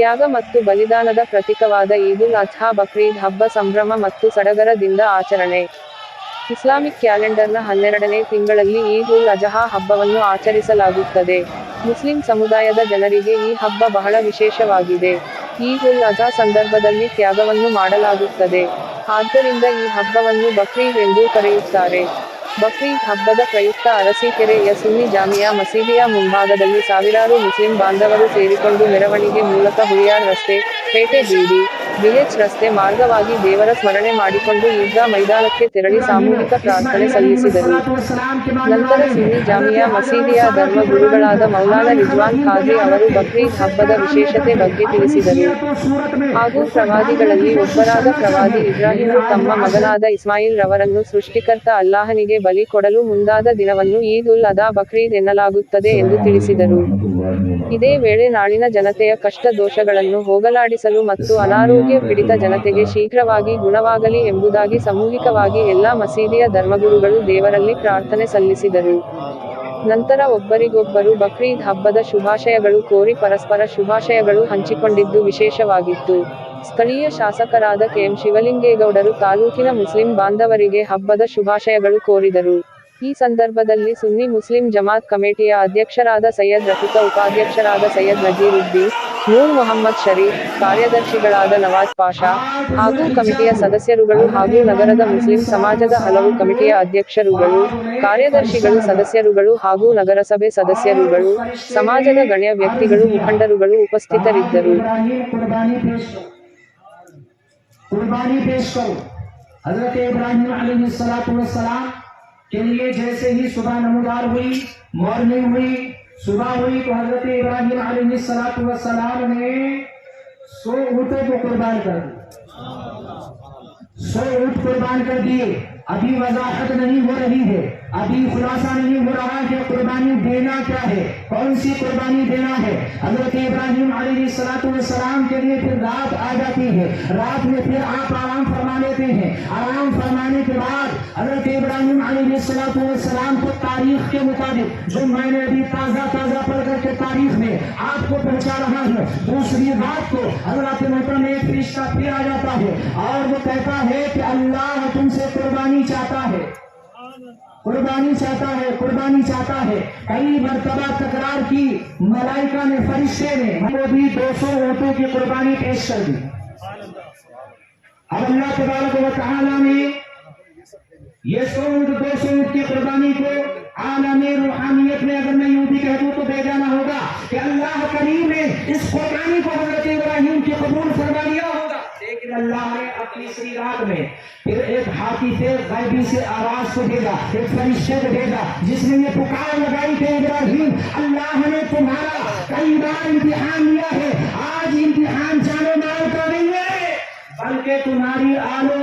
ತ್ಯಾಗ ಮತ್ತು ಬಲಿದಾನದ ಪ್ರತೀಕವಾದ ಈದುಲ್ ಅಜ್ಹಾ ಬಕ್ರೀದ್ ಹಬ್ಬ ಸಂಭ್ರಮ ಮತ್ತು ಸಡಗರದಿಂದ ಆಚರಣೆ. ಇಸ್ಲಾಮಿಕ್ ಕ್ಯಾಲೆಂಡರ್ನ ಹನ್ನೆರಡನೇ ತಿಂಗಳಲ್ಲಿ ಈದ್ ಉಲ್ ಅಜಹಾ ಹಬ್ಬವನ್ನು ಆಚರಿಸಲಾಗುತ್ತದೆ. ಮುಸ್ಲಿಂ ಸಮುದಾಯದ ಜನರಿಗೆ ಈ ಹಬ್ಬ ಬಹಳ ವಿಶೇಷವಾಗಿದೆ. ಈದ್ ಉಲ್ ಅಜಾ ಸಂದರ್ಭದಲ್ಲಿ ತ್ಯಾಗವನ್ನು ಮಾಡಲಾಗುತ್ತದೆ. ಆದ್ದರಿಂದ ಈ ಹಬ್ಬವನ್ನು ಬಕ್ರೀದ್ ಎಂದು ಕರೆಯುತ್ತಾರೆ. ಬಕ್ರೀದ್ ಹಬ್ಬದ ಪ್ರಯುಕ್ತ ಅರಸೀಕೆರೆಯ ಸುನ್ನಿ ಜಾಮಿಯಾ ಮಸೀದಿಯ ಮುಂಭಾಗದಲ್ಲಿ ಸಾವಿರಾರು ಮುಸ್ಲಿಂ ಬಾಂಧವರು ಸೇರಿಕೊಂಡು ಮೆರವಣಿಗೆ ಮೂಲಕ ಹುಳಿಯಾರ್ ರಸ್ತೆ ಪೇಟೆ ಬೀದಿ. ವಿಲೇಜ್ ರಸ್ತೆ ಮಾರ್ಗವಾಗಿ ದೇವರ ಸ್ಮರಣೆ ಮಾಡಿಕೊಂಡು ಈದ್ಗಾ ಮೈದಾನಕ್ಕೆ ತೆರಳಿ ಸಾಮೂಹಿಕ ಪ್ರಾರ್ಥನೆ ಸಲ್ಲಿಸಿದರು. ನಂತರ ಸುನ್ನಿ ಜಾಮಿಯಾ ಮಸೀದಿಯ ಧರ್ಮಗುರುಗಳಾದ ಮೌಲಾನ ರಿಜ್ವಾನ್ ಖಾದ್ರಿ ಅವರು ಬಕ್ರೀದ್ ಹಬ್ಬದ ವಿಶೇಷತೆ ಬಗ್ಗೆ ತಿಳಿಸಿದರು. ಹಾಗೂ ಪ್ರವಾದಿಗಳಲ್ಲಿ ಒಬ್ಬರಾದ ಪ್ರವಾದಿ ಇಬ್ರಾಹಿಂ ತಮ್ಮ ಮಗನಾದ ಇಸ್ಮಾಯಿಲ್ ರವರನ್ನು ಸೃಷ್ಟಿಕರ್ತ ಅಲ್ಲಾಹನಿಗೆ ಬಲಿ ಕೊಡಲು ಮುಂದಾದ ದಿನವನ್ನು ಈದ್ ಉಲ್ ಅದಾ ಬಕ್ರೀದ್ ಎನ್ನಲಾಗುತ್ತದೆ ಎಂದು ತಿಳಿಸಿದರು. ಇದೇ ವೇಳೆ ನಾಳಿನ ಜನತೆಯ ಕಷ್ಟ ದೋಷಗಳನ್ನು ಹೋಗಲಾಡಿಸಲು ಮತ್ತು ಅನಾರೋಗ್ಯ ಪೀಡಿತ ಜನತೆಗೆ ಶೀಘ್ರವಾಗಿ ಗುಣವಾಗಲಿ ಎಂಬುದಾಗಿ ಸಾಮೂಹಿಕವಾಗಿ ಎಲ್ಲಾ ಮಸೀದಿಯ ಧರ್ಮಗುರುಗಳು ದೇವರಲ್ಲಿ ಪ್ರಾರ್ಥನೆ ಸಲ್ಲಿಸಿದರು. ನಂತರ ಒಬ್ಬರಿಗೊಬ್ಬರು ಬಕ್ರೀದ್ ಹಬ್ಬದ ಶುಭಾಶಯಗಳು ಕೋರಿ ಪರಸ್ಪರ ಶುಭಾಶಯಗಳು ಹಂಚಿಕೊಂಡಿದ್ದು ವಿಶೇಷವಾಗಿತ್ತು. ಸ್ಥಳೀಯ ಶಾಸಕರಾದ ಕೆಎಂ ಶಿವಲಿಂಗೇಗೌಡರು ತಾಲೂಕಿನ ಮುಸ್ಲಿಂ ಬಾಂಧವರಿಗೆ ಹಬ್ಬದ ಶುಭಾಶಯಗಳು ಕೋರಿದರು. ಈ ಸಂದರ್ಭದಲ್ಲಿ ಸುನ್ನಿ ಮುಸ್ಲಿಂ ಜಮಾತ್ ಕಮಿಟಿಯ ಅಧ್ಯಕ್ಷರಾದ ಸೈಯದ್ ರಫಿಕ, ಉಪಾಧ್ಯಕ್ಷರಾದ ಸೈಯದ್ ನಜೀರುದ್ದೀನ್, ನೂರ್ ಮೊಹಮ್ಮದ್ ಶರೀಫ್, ಕಾರ್ಯದರ್ಶಿಗಳಾದ ನವಾಜ್ ಪಾಷಾ ಹಾಗೂ ಕಮಿಟಿಯ ಸದಸ್ಯರುಗಳು ಹಾಗೂ ನಗರದ ಮುಸ್ಲಿಂ ಸಮಾಜದ ಹಲವು ಕಮಿಟಿಯ ಅಧ್ಯಕ್ಷರುಗಳು, ಕಾರ್ಯದರ್ಶಿಗಳು ಸದಸ್ಯರುಗಳು ಹಾಗೂ ನಗರಸಭೆ ಸದಸ್ಯರುಗಳು, ಸಮಾಜದ ಗಣ್ಯ ವ್ಯಕ್ತಿಗಳು, ಮುಖಂಡರುಗಳು ಉಪಸ್ಥಿತರಿದ್ದರು. کے لیے جیسے ہی صبح نمودار ہوئی مارننگ ہوئی، صبح ہوئی تو حضرت ابراہیم علیہ السلام نے سو اوٹوں کو قربان کر دی۔ سو اوٹ قربان کر دیے۔ ابھی وضاحت نہیں ہو رہی ہے، ابھی خلاصہ نہیں ہو رہا کہ قربانی دینا کیا ہے، کون سی قربانی دینا ہے؟ حضرت ابراہیم علیہ السلاۃ کے لیے پھر رات آ جاتی ہے، رات میں پھر آپ آرام فرما لیتے ہیں۔ آرام فرمانے کے بعد حضرت ابراہیم علیہ السلاۃ والسلام کو تاریخ کے مطابق، جو میں نے ابھی تازہ تازہ پڑھ کر کے تاریخ میں آپ کو پہنچا رہا ہوں، دوسری رات کو حضرت محترم ایک رشتہ پھر آ جاتا ہے اور وہ کہتا ہے کہ اللہ سے قربانی چاہتا ہے۔ قربانی چاہتا ہے، قربانی چاہتا ہے۔ کئی مرتبہ تکرار کی، ملائکہ نے فرشتے نے، ہم وہ بھی دو سو اونٹوں کی قربانی پیش کر دی۔ اب اللہ تبارک و تعالی نے یہ سو اونٹ دو سو اونٹ کی قربانی کو عالم روحانیت میں اگر میں یوں بھی کہہ دوں تو بے جانا ہوگا کہ اللہ کریم نے اس قربانی کو حضرت ابراہیم کی قبول لیکن اللہ نے اپنی سری رات میں پھر ایک ہاتھی سے غیبی سے آواز کو بھیجا، ایک فرشتے کو بھیجا، جس نے یہ پکار لگائی تھی ابراہیم، اللہ نے تمہارا کئی بار امتحان لیا ہے، آج امتحان جانے مال کا نہیں ہے، بلکہ تمہاری آلو